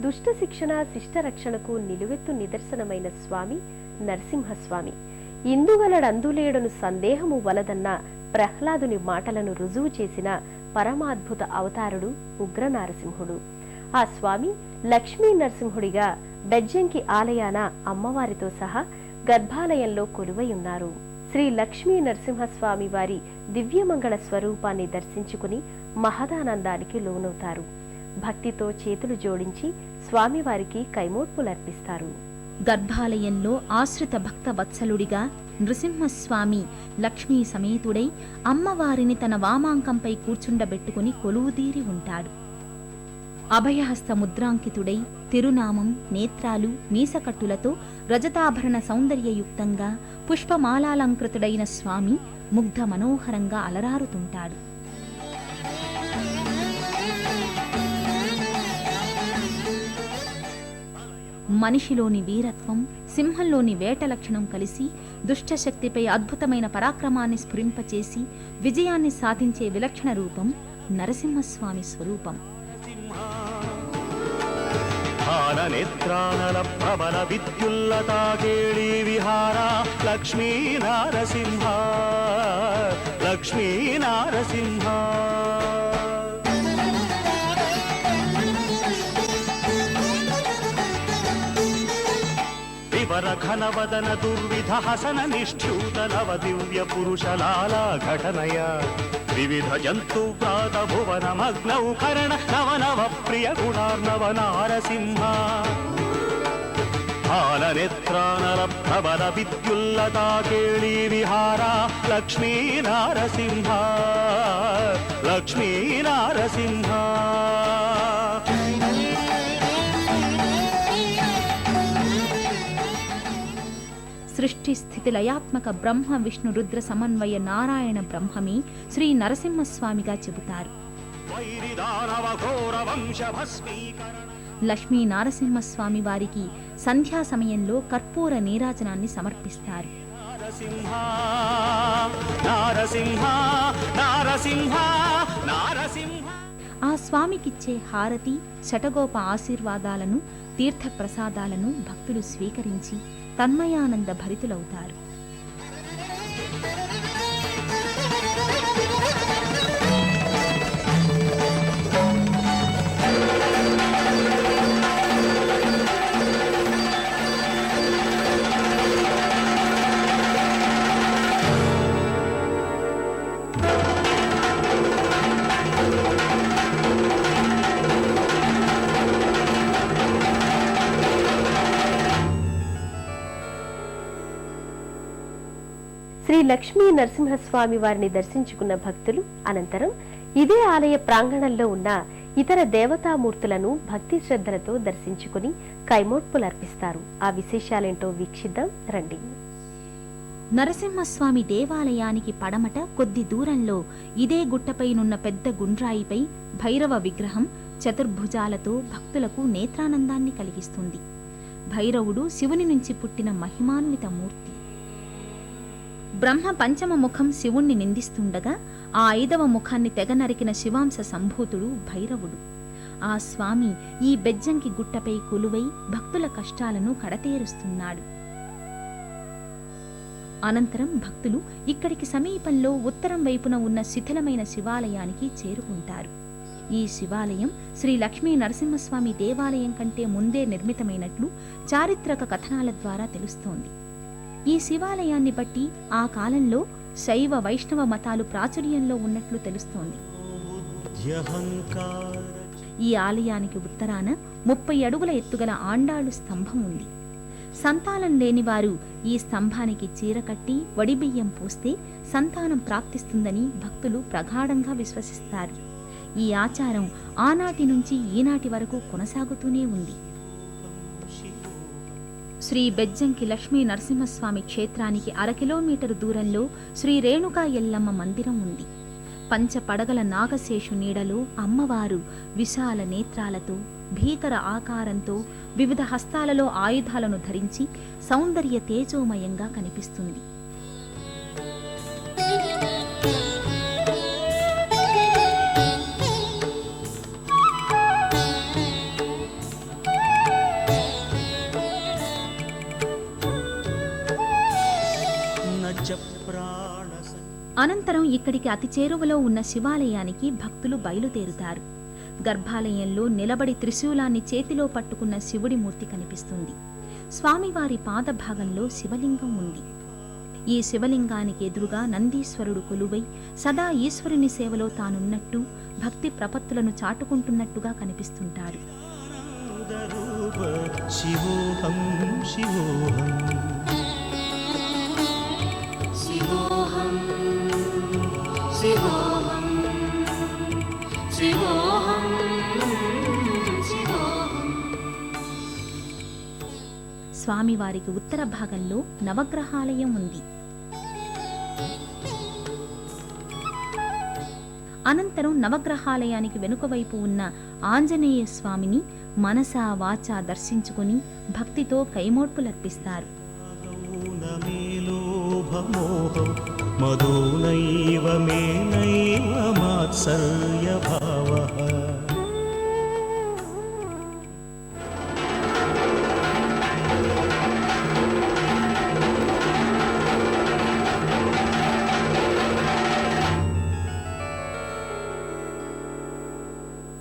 దుష్ట శిక్షణ శిష్ట రక్షణకు నిలువెత్తు నిదర్శనమైన స్వామి నరసింహస్వామి. ఇందువలడందులేడను సందేహము వలదన్న ప్రహ్లాదుని మాటలను రుజువు చేసిన పరమాద్భుత అవతారుడు ఉగ్ర నారసింహుడు ఆ స్వామి లక్ష్మీ నరసింహుడిగా బెజ్జంకి ఆలయాన అమ్మవారితో సహా గర్భాలయంలో కొలువై ఉన్నారు. శ్రీ లక్ష్మీ నరసింహస్వామి వారి దివ్యమంగళ స్వరూపాన్ని దర్శించుకుని మహదానందానికి లోనవుతారు. భక్తితో చేతులు జోడించి స్వామివారికి కైమోడ్పులర్పిస్తారు గర్భాలయంలో ఆశ్రిత భక్త వత్సలుడిగా నృసింహస్వామి లక్ష్మీ సమేతుడై అమ్మవారిని తన వామాంకంపై కూర్చుండబెట్టుకుని కొలువుదీరి ఉంటాడు. అభయహస్త ముద్రాంకితుడై తిరునామం నేత్రాలు మీసకట్టులతో రజతాభరణ సౌందర్యయుక్తంగా పుష్పమాలాలంకృతుడైన స్వామి ముగ్ధ మనోహరంగా అలరారుతుంటాడు. మనిషిలోని వీరత్వం సింహంలోని వేట లక్షణం కలిసి దుష్టశక్తిపై అద్భుతమైన పరాక్రమాన్ని స్ఫురింపచేసి విజయాన్ని సాధించే విలక్షణ రూపం నరసింహస్వామి స్వరూపం. నేత్రాణల ప్రబల విద్యుల్లతాకేళీ విహార లక్ష్మీ నారసింహ లక్ష్మీ నారసింహ వివర ఘనవదన దుర్విధ హసన నిష్ఠ్యూత నవ దివ్య పురుషలాలా ఘటనయ. వివిధ జంతు ప్రాత భువన మగ్నౌ కరణ నవ నవ ప్రియ గుణార్ణవ నారసింహ. నేత్రానల ప్రబల విద్యుల్లతా కేళీ విహార లక్ష్మీ నారసింహ. లక్ష్మీ నారసింహ. సృష్టి స్థితి లయాత్మక బ్రహ్మ విష్ణు రుద్ర సమన్వయ నారాయణ బ్రహ్మమే శ్రీ నరసింహస్వామిగా చెబుతారు. లక్ష్మీ నారసింహస్వామి వారికి సంధ్యా సమయంలో కర్పూర నీరాజనాన్ని సమర్పిస్తారు. ఆ స్వామికిచ్చే హారతి శటగోప ఆశీర్వాదాలను తీర్థప్రసాదాలను భక్తులు స్వీకరించి తన్మయానంద భరితులవుతారు. లక్ష్మీ నరసింహస్వామి వారిని దర్శించుకున్న భక్తులు అనంతరం ఇదే ఆలయ ప్రాంగణంలో ఉన్న ఇతర దేవతామూర్తులను భక్తి శ్రద్ధలతో దర్శించుకుని కైమోట్పులర్పిస్తారు ఆ విశేషాలేంటో వీక్షిద్దాం. రండి. నరసింహస్వామి దేవాలయానికి పడమట కొద్ది దూరంలో ఇదే గుట్టపైనున్న పెద్ద గుండ్రాయిపై భైరవ విగ్రహం చతుర్భుజాలతో భక్తులకు నేత్రానందాన్ని కలిగిస్తుంది. భైరవుడు శివుని నుంచి పుట్టిన మహిమాన్విత మూర్తి. బ్రహ్మ పంచమ ముఖం శివుణ్ణి నిందిస్తుండగా ఆ ఐదవ ముఖాన్ని తెగ నరికిన శివాంశ సంభూతుడు భైరవుడు. ఆ స్వామి ఈ బెజ్జంకి గుట్టపై కొలువై భక్తుల కష్టాలను కడతేరుస్తున్నాడు. అనంతరం భక్తులు ఇక్కడికి సమీపంలో ఉత్తరం వైపున ఉన్న శిథిలమైన శివాలయానికి చేరుకుంటారు. ఈ శివాలయం శ్రీ లక్ష్మీ నరసింహస్వామి దేవాలయం కంటే ముందే నిర్మితమైనట్లు చారిత్రక కథనాల ద్వారా తెలుస్తోంది. ఈ శివాలయాన్ని బట్టి ఆ కాలంలో శైవ వైష్ణవ మతాలు ప్రాచుర్యంలో ఉన్నట్లు తెలుస్తోంది. ఈ ఆలయానికి ఉత్తరాన ముప్పై అడుగుల ఎత్తుగల ఆండాళు స్తంభం ఉంది. సంతానం లేనివారు ఈ స్తంభానికి చీర కట్టి వడిబియ్యం పోస్తే సంతానం ప్రాప్తిస్తుందని భక్తులు ప్రగాఢంగా విశ్వసిస్తారు. ఈ ఆచారం ఆనాటి నుంచి ఈనాటి వరకు కొనసాగుతూనే ఉంది. శ్రీ బెజ్జంకి లక్ష్మీ నరసింహస్వామి క్షేత్రానికి అర కిలోమీటరు దూరంలో శ్రీ రేణుకా ఎల్లమ్మ మందిరం ఉంది. పంచ పడగల నాగశేషు నీడలో అమ్మవారు విశాల నేత్రాలతో భీకర ఆకారంతో వివిధ హస్తాలలో ఆయుధాలను ధరించి సౌందర్య తేజోమయంగా కనిపిస్తుంది. అనంతరం ఇక్కడికి అతి చేరువలో ఉన్న శివాలయానికి భక్తులు బయలుదేరుతారు. గర్భాలయంలో నిలబడి త్రిశూలాన్ని చేతిలో పట్టుకున్న శివుడి మూర్తి కనిపిస్తుంది. స్వామివారి పాదభాగంలో శివలింగం ఉంది. ఈ శివలింగానికి ఎదురుగా నందీశ్వరుడు కొలువై సదా ఈశ్వరుని సేవలో తానున్నట్టు భక్తి ప్రపత్తులను చాటుకుంటున్నట్టుగా కనిపిస్తుంటారు. శివోహం శివోహం. शिवोऽहं शिवोऽहं शिवोऽहम् స్వామివారికి ఉత్తర భాగంలో నవగ్రహాలయం ఉంది అనంతరం నవగ్రహాలయానికి వెనుక వైపు ఉన్న ఆంజనేయ స్వామిని మనసా వాచా దర్శించుకుని భక్తితో కైమోడ్పులర్పిస్తారు मे लोभमोहं मदो नैव मे नैव मात्सर्यभावः